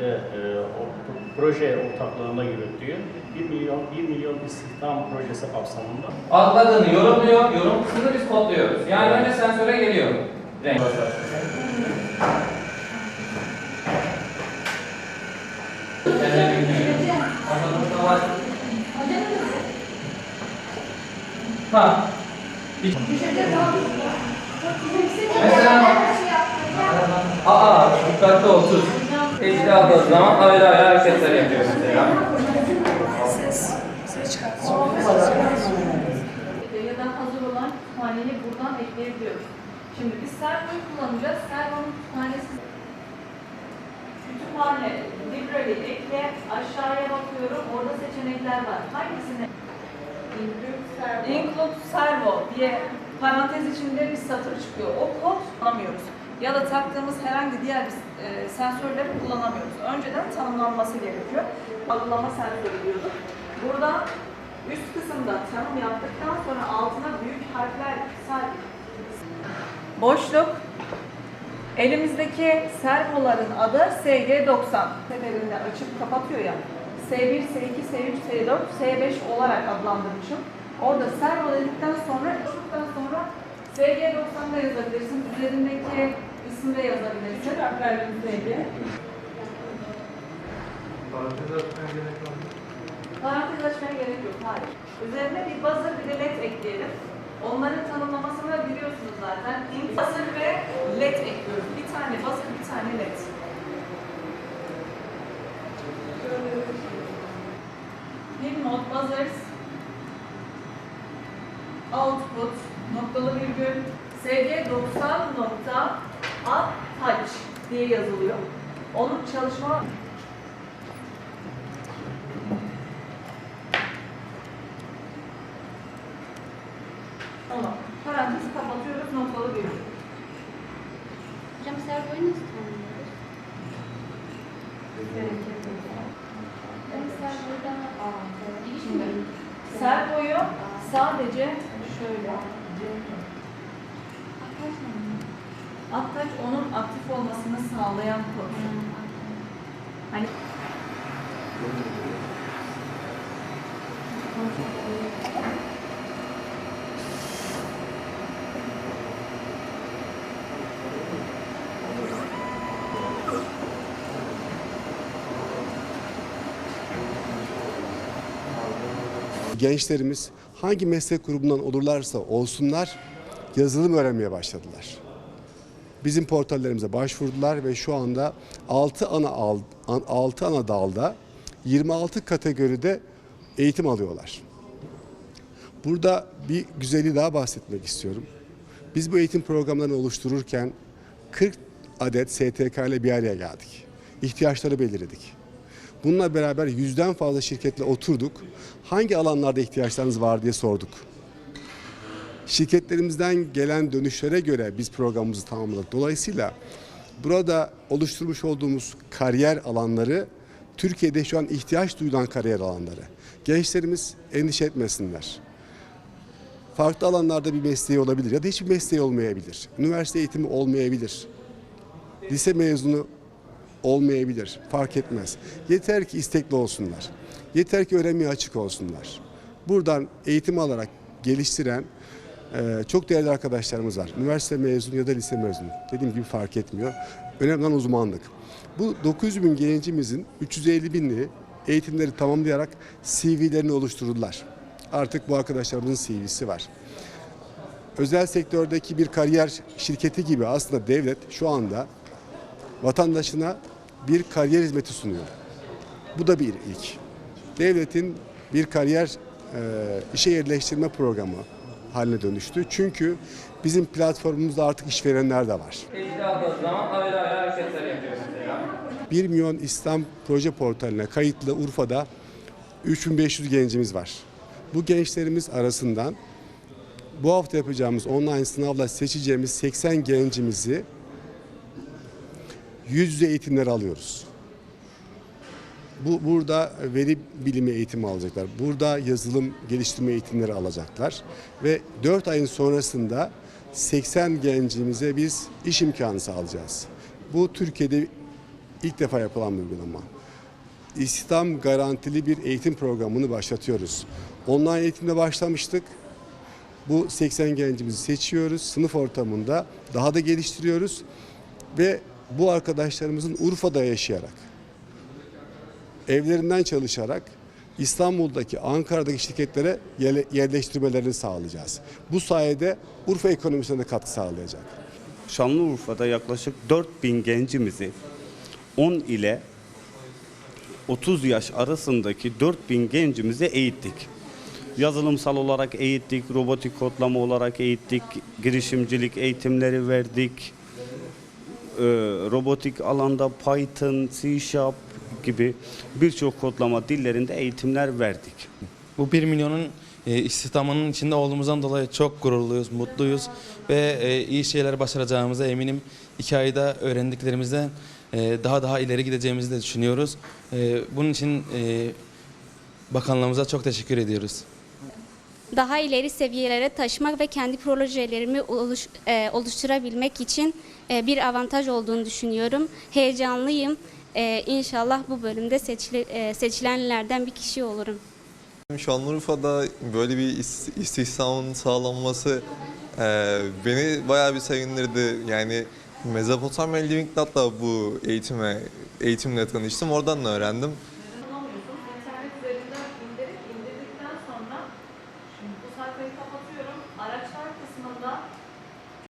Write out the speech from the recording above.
birlikte e, o, proje ortaklığında yürüttüğü 1 milyon 1 milyon istihdam projesi kapsamında Algıladığını yorumluyor, yorum kısmını biz kodluyoruz. Yani önce sensöre geliyor. Renk. Ha. Hiç- Mesela Aa, dikkatli olsun. Eşli aldığı zaman ayrı ayrı hareketler yapıyor mesela. da hazır olan kütüphaneyi buradan ekleyebiliyoruz. Şimdi biz servoyu kullanacağız. Servonun kütüphanesi kütüphane, library ekle, aşağıya bakıyorum. Orada seçenekler var. Hangisini? Include servo diye parantez içinde bir satır çıkıyor. O kod kullanamıyoruz. Ya da taktığımız herhangi diğer bir e, sensörleri kullanamıyoruz. Önceden tanımlanması gerekiyor. Algılama sensörü diyorduk. Burada üst kısımda tanım yaptıktan sonra altına büyük harfler sabit. Boşluk. Elimizdeki servoların adı SG90. Seferinde açıp kapatıyor ya. S1, S2, S3, S4, S5 olarak adlandırmışım. Orada servo dedikten sonra, sonra SG90'da yazabilirsin. Üzerindeki ismi de yazabilirsin. Harflerden SG. Parantez açmaya gerek yok, hayır. Üzerine bir buzzer bir de led ekleyelim. Onların tanımlamasını biliyorsunuz zaten. Ink buzzer ve led ekliyoruz. Bir tane buzzer, bir tane led. Bir mod buzzers, output, noktalı virgül, sg90 nokta touch diye yazılıyor. Onun çalışma Tamam. Parantezi kapatıyoruz noktalı virgül. Hocam servoyu nasıl tanımlıyoruz? Ben servoyu sadece şöyle Attaç onun aktif olmasını sağlayan kod. Hani gençlerimiz hangi meslek grubundan olurlarsa olsunlar yazılım öğrenmeye başladılar. Bizim portallerimize başvurdular ve şu anda 6 ana al, 6 ana dalda 26 kategoride eğitim alıyorlar. Burada bir güzelliği daha bahsetmek istiyorum. Biz bu eğitim programlarını oluştururken 40 adet STK ile bir araya geldik. İhtiyaçları belirledik. Bununla beraber yüzden fazla şirketle oturduk. Hangi alanlarda ihtiyaçlarınız var diye sorduk. Şirketlerimizden gelen dönüşlere göre biz programımızı tamamladık. Dolayısıyla burada oluşturmuş olduğumuz kariyer alanları Türkiye'de şu an ihtiyaç duyulan kariyer alanları. Gençlerimiz endişe etmesinler. Farklı alanlarda bir mesleği olabilir ya da hiçbir mesleği olmayabilir. Üniversite eğitimi olmayabilir. Lise mezunu olmayabilir. Fark etmez. Yeter ki istekli olsunlar. Yeter ki öğrenmeye açık olsunlar. Buradan eğitim alarak geliştiren e, çok değerli arkadaşlarımız var. Üniversite mezunu ya da lise mezunu. Dediğim gibi fark etmiyor. Önemli olan uzmanlık. Bu 900 bin gencimizin 350 binliği eğitimleri tamamlayarak CV'lerini oluşturdular. Artık bu arkadaşlarımızın CV'si var özel sektördeki bir kariyer şirketi gibi aslında devlet şu anda vatandaşına bir kariyer hizmeti sunuyor. Bu da bir ilk. Devletin bir kariyer e, işe yerleştirme programı haline dönüştü. Çünkü bizim platformumuzda artık işverenler de var. Eşli aldığı zaman ayrı ayrı hareketler yapıyor mesela. 1 milyon İslam proje portaline kayıtlı Urfa'da 3500 gencimiz var. Bu gençlerimiz arasından bu hafta yapacağımız online sınavla seçeceğimiz 80 gencimizi yüz yüze eğitimler alıyoruz. Bu burada veri bilimi eğitimi alacaklar. Burada yazılım geliştirme eğitimleri alacaklar ve 4 ayın sonrasında 80 gencimize biz iş imkanı sağlayacağız. Bu Türkiye'de ilk defa yapılan bir uygulama. İstihdam garantili bir eğitim programını başlatıyoruz. Online eğitimde başlamıştık. Bu 80 gencimizi seçiyoruz. Sınıf ortamında daha da geliştiriyoruz. Ve bu arkadaşlarımızın Urfa'da yaşayarak, evlerinden çalışarak İstanbul'daki, Ankara'daki şirketlere yerle- yerleştirmelerini sağlayacağız. Bu sayede Urfa ekonomisine de katkı sağlayacak. Şanlıurfa'da yaklaşık 4000 gencimizi 10 ile 30 yaş arasındaki 4000 gencimizi eğittik. Yazılımsal olarak eğittik, robotik kodlama olarak eğittik, girişimcilik eğitimleri verdik. Ee, robotik alanda Python, C Sharp gibi birçok kodlama dillerinde eğitimler verdik. Bu 1 milyonun e, istihdamının içinde olduğumuzdan dolayı çok gururluyuz, mutluyuz ve e, iyi şeyler başaracağımıza eminim. İki ayda öğrendiklerimizden e, daha daha ileri gideceğimizi de düşünüyoruz. E, bunun için e, bakanlığımıza çok teşekkür ediyoruz. Daha ileri seviyelere taşımak ve kendi projelerimi oluş- e, oluşturabilmek için e, bir avantaj olduğunu düşünüyorum. Heyecanlıyım. E, İnşallah bu bölümde seçili- e, seçilenlerden bir kişi olurum. Şanlıurfa'da böyle bir is- istihdamın sağlanması e, beni bayağı bir sevindirdi. Yani Mezopotamya Living Lab'la bu eğitime, eğitimle tanıştım. Oradan da öğrendim.